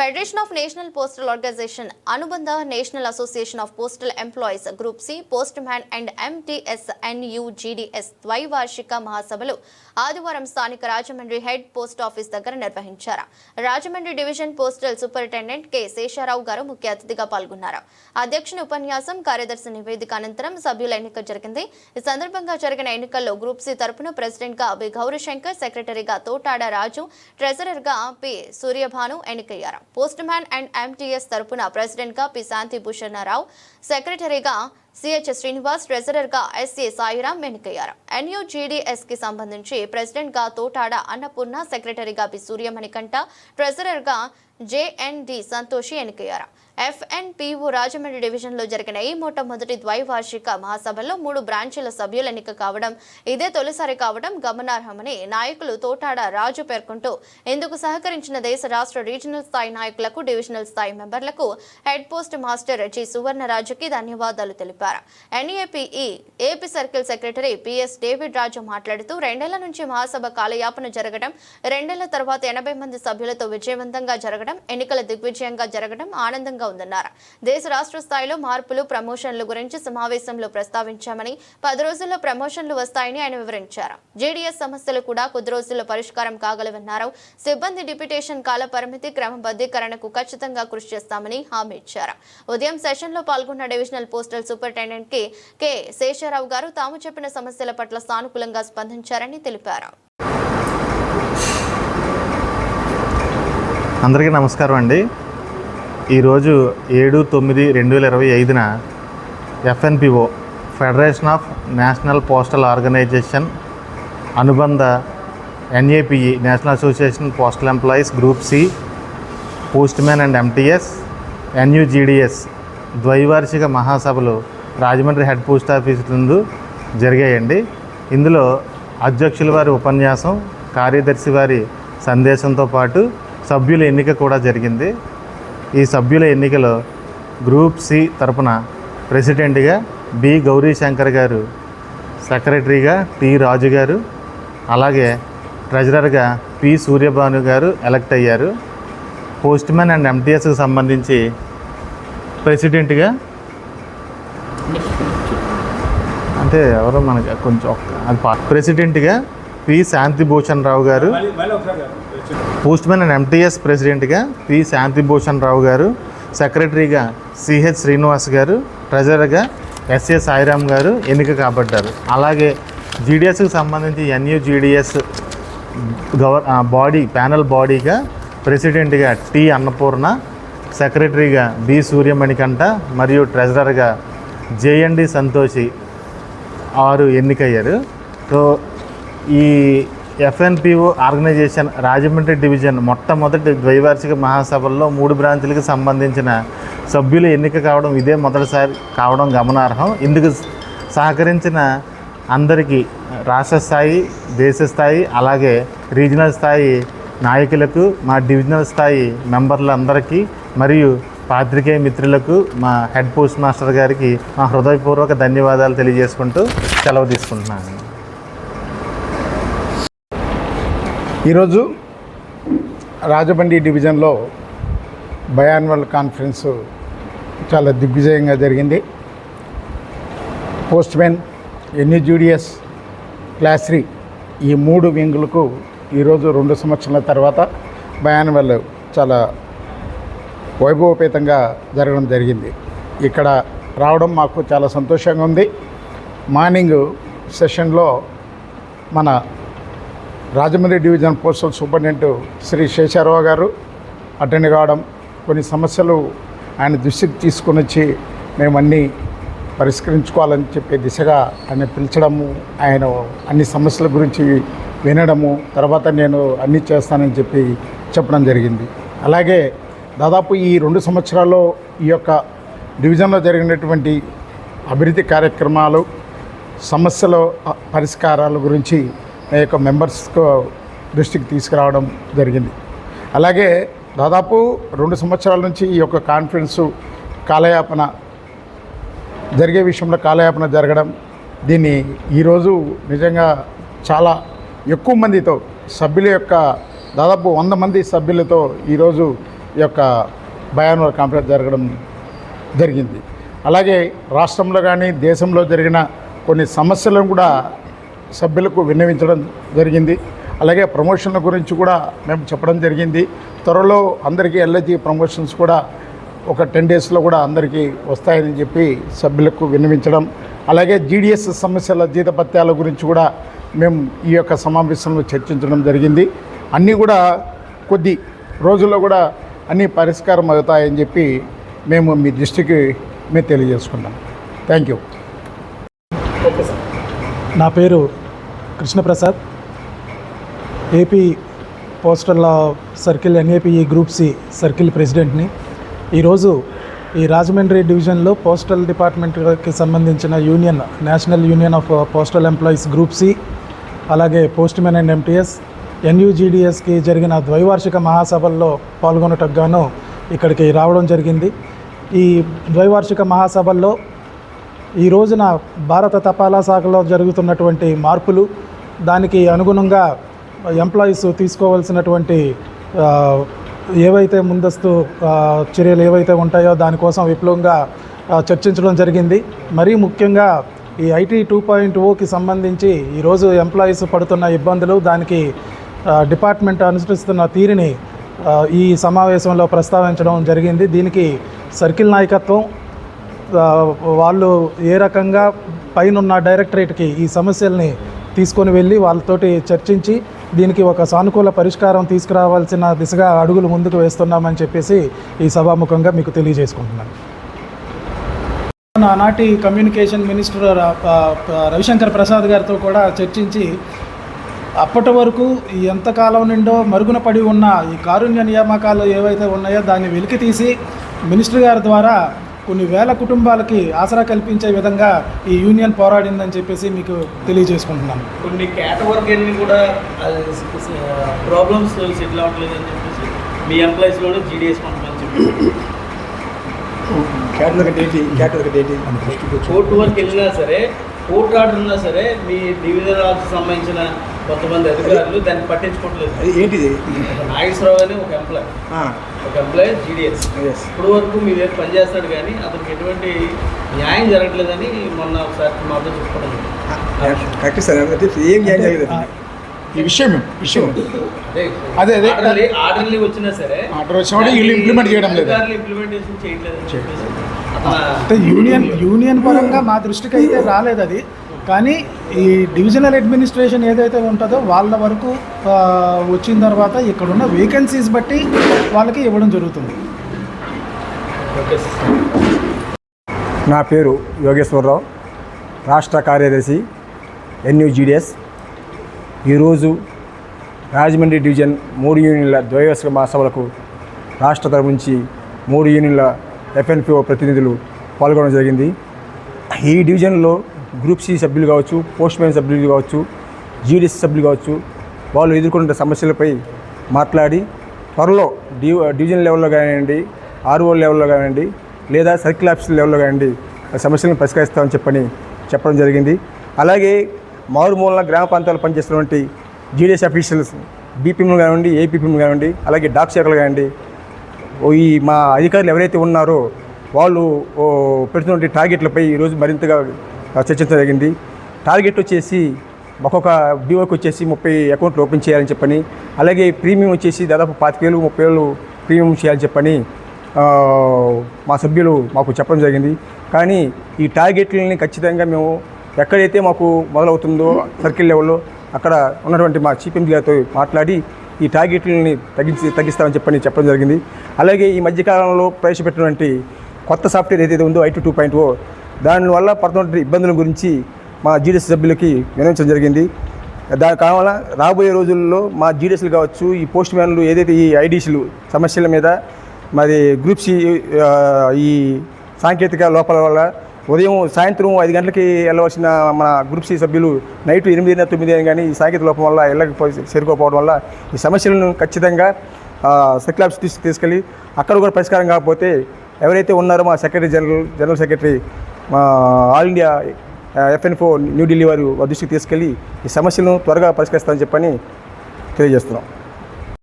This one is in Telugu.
Federation of national postal organisation అనుబంధ national association of postal employees group C postman and MTS NUGDS ద్వైవార్షిక మహాసభలు ఆదివారం స్థానిక రాజమండ్రి హెడ్ పోస్ట్ ఆఫీస్ దగ్గర నిర్వహించారు Rajahmundry division postal superintendent K Sesharao garu ముఖ్య అతిథిగా పాల్గొన్నారు అధ్యక్షుని ఉపన్యాసం కార్యదర్శి నివేదిక అనంతరం సభ్యుల ఎన్నిక జరిగింది ఈ సందర్భంగా జరిగిన ఎన్నికల్లో గ్రూప్ సి తరపున ప్రెసిడెంట్గా బి గౌరీశంకర్ సెక్రటరీగా తోటాడ రాజు ట్రెజరర్గా పి సూర్యభాను ఎన్నికయ్యారు. పోస్ట్ మ్యాన్ అండ్ ఎంటీఎస్ తరపున ప్రెసిడెంట్గా పి. శాంతి భూషణరావు సెక్రటరీగా సిహెచ్ శ్రీనివాస్ ట్రెజరర్గా ఎస్ఏ సాయిరాం ఎన్నికయ్యారు. ఎన్యూజీడీఎస్కి సంబంధించి ప్రెసిడెంట్గా తోటాడ అన్నపూర్ణ సెక్రటరీగా బి సూర్యమణికంఠ ట్రెజరర్గా జేఎన్డి సంతోషి ఎన్నికయ్యారు. ఎఫ్ఎన్పిఓ రాజమండ్రి డివిజన్లో జరిగిన ఈ మొట్టమొదటి ద్వైవార్షిక మహాసభలో మూడు బ్రాంచీల సభ్యుల ఎన్నిక కావడం ఇదే తొలిసారి కావడం గమనార్హమని నాయకులు తోటాడ రాజు పేర్కొంటూ ఇందుకు సహకరించిన దేశ రాష్ట్ర రీజనల్ స్థాయి నాయకులకు డివిజనల్ స్థాయి మెంబర్లకు హెడ్ పోస్ట్ మాస్టర్ జి సువర్ణరాజుకి ధన్యవాదాలు తెలిపారు. NAPE AP circle secretary PS David Raju మాట్లాడుతూ రెండేళ్ళ నుంచి మహాసభ కాలయాపన జరగడం రెండేళ్ళ తర్వాత ఎనభై మంది సభ్యులతో విజయవంతంగా జరగడం ఎన్నికల దిగ్విజయంగా జరగడం ఆనందంగా ఉందన్నారు. దేశ రాష్ట్ర స్థాయిలో మార్పులు ప్రమోషన్ల గురించి సమావేశంలో ప్రస్తావించామని పది రోజుల్లో ప్రమోషన్లు వస్తాయని ఆయన వివరించారు. జేడీఎస్ సమస్యలు కూడా కొద్ది రోజుల్లో పరిష్కారం కాగలవన్నారు. సిబ్బంది డిప్యుటేషన్ కాల పరిమితి క్రమబద్ధీకరణకు ఖచ్చితంగా కృషి చేస్తామని హామీ ఇచ్చారు. ఉదయం సెషన్లో పాల్గొన్న డివిజనల్ పోస్టల్ సూపర్ కి కె. శేషారావు గారు తాము చెప్పిన సమస్యల పట్ల సానుకూలంగా స్పందించారని తెలిపారు. అందరికీ నమస్కారం అండి. ఈరోజు ఏడు తొమ్మిది రెండు వేల ఇరవై ఐదున FNPO federation of national postal organisation అనుబంధ NAPE national association postal employees group C postman and MTS NUGDS ద్వైవార్షిక మహాసభలు రాజమండ్రి హెడ్ పోస్ట్ ఆఫీస్ నందు జరిగాయండి. ఇందులో అధ్యక్షుల వారి ఉపన్యాసం కార్యదర్శి వారి సందేశంతో పాటు సభ్యుల ఎన్నిక కూడా జరిగింది. ఈ సభ్యుల ఎన్నికలో గ్రూప్ సి తరపున ప్రెసిడెంట్గా బి గౌరీశంకర్ గారు సెక్రటరీగా టి రాజు గారు అలాగే ట్రెజరర్గా పి సూర్యభాను గారు ఎలక్ట్ అయ్యారు. పోస్ట్మెన్ అండ్ ఎంటీఎస్కి సంబంధించి ప్రెసిడెంట్గా అంటే ఎవరో మనకి కొంచెం అది ప్రెసిడెంట్గా P. Shantibhushan Rao garu postman and MTS ప్రెసిడెంట్గా పి. శాంతిభూషణ్ రావు గారు సెక్రటరీగా సిహెచ్ శ్రీనివాస్ గారు ట్రెజరర్గా ఎస్ఏ సాయిరామ్ గారు ఎన్నిక కాబడ్డారు. అలాగే జీడిఎస్కి సంబంధించి ఎన్యూజీడిఎస్ గవర్ బాడీ ప్యానల్ బాడీగా ప్రెసిడెంట్గా టి. అన్నపూర్ణ సెక్రటరీగా బి. సూర్యమణికంఠ మరియు ట్రెజరర్గా జేఎన్డి సంతోషి ఆరు ఎన్నికయ్యారు. సో ఈ ఎఫ్ఎన్పిఓ ఆర్గనైజేషన్ రాజమండ్రి డివిజన్ మొట్టమొదటి ద్వైవార్షిక మహాసభల్లో మూడు బ్రాంచులకు సంబంధించిన సభ్యుల ఎన్నిక కావడం ఇదే మొదటిసారి కావడం గమనార్హం. ఇందుకు సహకరించిన అందరికీ రాష్ట్ర స్థాయి దేశ స్థాయి అలాగే రీజనల్ స్థాయి నాయకులకు మా డివిజనల్ స్థాయి మెంబర్లందరికీ మరియు పాత్రికేయ మిత్రులకు మా హెడ్ పోస్ట్ మాస్టర్ గారికి మా హృదయపూర్వక ధన్యవాదాలు తెలియజేసుకుంటూ సెలవు తీసుకుంటున్నాను. ఈరోజు రాజమండ్రి డివిజన్లో బయాన్వల్ కాన్ఫరెన్స్ చాలా దిగ్విజయంగా జరిగింది. పోస్ట్మెన్ ఎన్యూజూడియస్ క్లాస్ త్రీ ఈ మూడు వింగులకు ఈరోజు రెండు సంవత్సరాల తర్వాత బయాన్వల్ చాలా వైభవపేతంగా జరగడం జరిగింది. ఇక్కడ రావడం మాకు చాలా సంతోషంగా ఉంది. మార్నింగ్ సెషన్లో మన Rajahmundry division postal superintendent Shri Sesharao garu attend కావడం కొన్ని సమస్యలు ఆయన దృష్టికి తీసుకొని వచ్చి మేము అన్నీ పరిష్కరించుకోవాలని చెప్పే దిశగా ఆయన పిలిచడము ఆయన అన్ని సమస్యల గురించి వినడము తర్వాత నేను అన్నీ చేస్తానని చెప్పి చెప్పడం జరిగింది. అలాగే దాదాపు ఈ రెండు సంవత్సరాల్లో ఈ యొక్క డివిజన్లో జరిగినటువంటి అభివృద్ధి కార్యక్రమాలు సమస్యల పరిష్కారాల గురించి నా యొక్క మెంబర్స్కు దృష్టికి తీసుకురావడం జరిగింది. అలాగే దాదాపు రెండు సంవత్సరాల నుంచి ఈ యొక్క కాన్ఫరెన్సు కాలయాపన జరిగే విషయంలో కాలయాపన జరగడం దీన్ని ఈరోజు నిజంగా చాలా ఎక్కువ మందితో సభ్యుల యొక్క దాదాపు వంద మంది సభ్యులతో ఈరోజు యొక్క బయానర్ కాన్ఫరెన్స్ జరగడం జరిగింది. అలాగే రాష్ట్రంలో కానీ దేశంలో జరిగిన కొన్ని సమస్యలను కూడా సభ్యులకు విన్నవించడం జరిగింది. అలాగే ప్రమోషన్ల గురించి కూడా మేము చెప్పడం జరిగింది. త్వరలో అందరికీ ఎల్ఐజీ ప్రమోషన్స్ కూడా ఒక టెన్ డేస్లో కూడా అందరికీ వస్తాయని చెప్పి సభ్యులకు విన్నవించడం. అలాగే జీడిఎస్ సమస్యల జీతపత్యాల గురించి కూడా మేము ఈ యొక్క సమావేశంలో చర్చించడం జరిగింది. అన్నీ కూడా కొద్ది రోజుల్లో కూడా అన్నీ పరిష్కారం అవుతాయని చెప్పి మేము మీ దృష్టికి మేము తెలియజేసుకున్నాం. థ్యాంక్ యూ నా పేరు Krishnaprasad. AP postal circle NAPE group C circle ప్రెసిడెంట్ని. ఈరోజు ఈ రాజమండ్రి డివిజన్లో పోస్టల్ డిపార్ట్మెంట్కి సంబంధించిన union national union of postal employees group C అలాగే పోస్ట్ అండ్ ఎంటీఎస్ ఎన్యూజీడిఎస్కి జరిగిన ద్వైవార్షిక మహాసభల్లో పాల్గొనటకు గాను ఇక్కడికి రావడం జరిగింది. ఈ ద్వైవార్షిక మహాసభల్లో ఈ రోజున భారత తపాలా శాఖలో జరుగుతున్నటువంటి మార్పులు దానికి అనుగుణంగా ఎంప్లాయీస్ తీసుకోవాల్సినటువంటి ఏవైతే ముందస్తు చర్యలు ఏవైతే ఉంటాయో దానికోసం విప్లవంగా చర్చించడం జరిగింది. మరీ ముఖ్యంగా ఈ ఐటీ టూ పాయింట్ ఓకి సంబంధించి ఈరోజు ఎంప్లాయీస్ పడుతున్న ఇబ్బందులు దానికి డిపార్ట్మెంట్ అనుసరిస్తున్న తీరుని ఈ సమావేశంలో ప్రస్తావించడం జరిగింది. దీనికి సర్కిల్ నాయకత్వం వాళ్ళు ఏ రకంగా పైన డైరెక్టరేట్కి ఈ సమస్యల్ని తీసుకొని వెళ్ళి వాళ్ళతోటి చర్చించి దీనికి ఒక సానుకూల పరిష్కారం తీసుకురావాల్సిన దిశగా అడుగులు ముందుకు వేస్తున్నామని చెప్పేసి ఈ సభాముఖంగా మీకు తెలియజేసుకుంటున్నాను. ఆనాటి కమ్యూనికేషన్ మినిస్టర్ రవిశంకర్ ప్రసాద్ గారితో కూడా చర్చించి అప్పటి వరకు ఎంతకాలం నుండో మరుగున పడి ఉన్న ఈ కారుణ్య నియామకాలు ఏవైతే ఉన్నాయో దాన్ని వెలికి తీసి మినిస్టర్ గారి ద్వారా కొన్ని వేల కుటుంబాలకి ఆసరా కల్పించే విధంగా ఈ యూనియన్ పోరాడిందని చెప్పేసి మీకు తెలియజేసుకుంటున్నాను. కొన్ని కేటగిరీ కూడా ప్రాబ్లమ్స్ సెటిల్ అవ్వట్లేదు అని చెప్పేసి మీ ఎంప్లాయీస్ కూడా జీడిఎస్ పంపమని చెప్పి కోర్టు వరకు వెళ్ళినా సరే కోర్టు ఆర్డర్ ఉన్నా సరే మీ డివిజన్ ఆఫీస్ సంబంధించిన కొంతమంది అధికారులు దాన్ని పట్టించుకోవట్లేదు. ఏంటిది? నాగేశ్వరరావు అని ఒక ఎంప్లాయ్ ఆ, ఒక ఎంప్లాయ్ జీడిఎస్. ఇప్పుడు వరకు మీ దగ్గర పనిచేస్తాడు కానీ అతనికి ఎటువంటి న్యాయం జరగట్లేదని మొన్న ఒకసారి మాతో చెప్పుకోవడం కరెక్ట్ సార్ అంటే ఏం జాయిన్ చేయలేదు ఈ విషయం విషయం. అదే అదే. ఆర్డర్లీ వచ్చినా సరే ఆర్డర్ వచ్చినప్పుడు వీళ్ళు ఇంప్లిమెంట్ చేయడం లేదు. ఇంప్లిమెంటేషన్ అంటే యూనియన్ యూనియన్ పరంగా మా దృష్టికి అయితే రాలేదు అది. కానీ ఈ డివిజనల్ అడ్మినిస్ట్రేషన్ ఏదైతే ఉంటుందో వాళ్ళ వరకు వచ్చిన తర్వాత ఇక్కడున్న వేకెన్సీస్ బట్టి వాళ్ళకి ఇవ్వడం జరుగుతుంది. నా పేరు యోగేశ్వరరావు రాష్ట్ర కార్యదర్శి ఎన్యూజీడిఎస్. ఈరోజు రాజమండ్రి డివిజన్ మూడు యూనియన్ల ద్వైవార్షిక మహాసభలకు రాష్ట్ర తరపు నుంచి మూడు యూనియన్ల ఎఫ్ఎన్పిఓ ప్రతినిధులు పాల్గొనడం జరిగింది. ఈ డివిజన్లో గ్రూప్ సి సభ్యులు కావచ్చు పోస్ట్ మ్యాన్ సభ్యులు కావచ్చు జీడీఎస్ సభ్యులు కావచ్చు వాళ్ళు ఎదుర్కొంటున్న సమస్యలపై మాట్లాడి త్వరలో డి డివిజన్ లెవెల్లో కానివ్వండి ఆర్ఓ లెవెల్లో కానివ్వండి లేదా సర్కిల్ ఆఫీస్ లెవెల్లో కానివ్వండి సమస్యలను పరిష్కరిస్తామని చెప్పని చెప్పడం జరిగింది. అలాగే మారుమూలన గ్రామ ప్రాంతాల్లో పనిచేస్తున్నటువంటి జీడీఎస్ అఫీషియల్స్ బీపీఎం కానివ్వండి ఏపీపీఎం కానివ్వండి అలాగే డాక్ శాఖలు కానివ్వండి ఓ ఈ మా అధికారులు ఎవరైతే ఉన్నారో వాళ్ళు పెడుతున్నటువంటి టార్గెట్లపై ఈరోజు మరింతగా చర్చించడం జరిగింది. టార్గెట్ వచ్చేసి ఒక్కొక్క డిఓకి వచ్చేసి ముప్పై అకౌంట్లు ఓపెన్ చేయాలని చెప్పని అలాగే ప్రీమియం వచ్చేసి దాదాపు పాతిక వేలు ముప్పై వేలు ప్రీమియం చేయాలని చెప్పని మా సభ్యులు మాకు చెప్పడం జరిగింది. కానీ ఈ టార్గెట్లని ఖచ్చితంగా మేము ఎక్కడైతే మాకు మొదలవుతుందో సర్కిల్ లెవెల్లో అక్కడ ఉన్నటువంటి మా చీఫ్ ఎంపీ గారితో మాట్లాడి ఈ టార్గెట్లని తగ్గించి తగ్గిస్తామని చెప్పని చెప్పడం జరిగింది. అలాగే ఈ మధ్యకాలంలో ప్రవేశపెట్టినటువంటి కొత్త సాఫ్ట్వేర్ ఏదైతే ఉందో ఐటీ టూ పాయింట్ ఓ దానివల్ల పడుతున్న ఇబ్బందుల గురించి మా జీడీఎస్ సభ్యులకి వినవించడం జరిగింది. దాని కావాల రాబోయే రోజుల్లో మా జీడీఎస్లు కావచ్చు ఈ పోస్ట్ మ్యాన్లు ఏదైతే ఈ ఐడీసీలు సమస్యల మీద మరి గ్రూప్ సి ఈ సాంకేతిక లోపాల వల్ల ఉదయం సాయంత్రం ఐదు గంటలకి వెళ్ళవలసిన మన గ్రూప్ సి సభ్యులు నైట్ ఎనిమిది తొమ్మిది అయినా కానీ ఈ సాంకేతిక లోపం వల్ల వెళ్ళకపోయి చేరుకోకపోవడం వల్ల ఈ సమస్యలను ఖచ్చితంగా సెక్లాబ్స్ తీసుకు తీసుకెళ్ళి అక్కడ కూడా పరిష్కారం కాకపోతే ఎవరైతే ఉన్నారో మా సెక్రటరీ జనరల్ జనరల్ సెక్రటరీ మా ఆల్ ఇండియా ఎఫ్ఎన్ఫో న్యూఢిల్లీ వారు వారి దృష్టికి తీసుకెళ్ళి ఈ సమస్యలను త్వరగా పరిష్కరిస్తామని చెప్పని తెలియజేస్తున్నాం.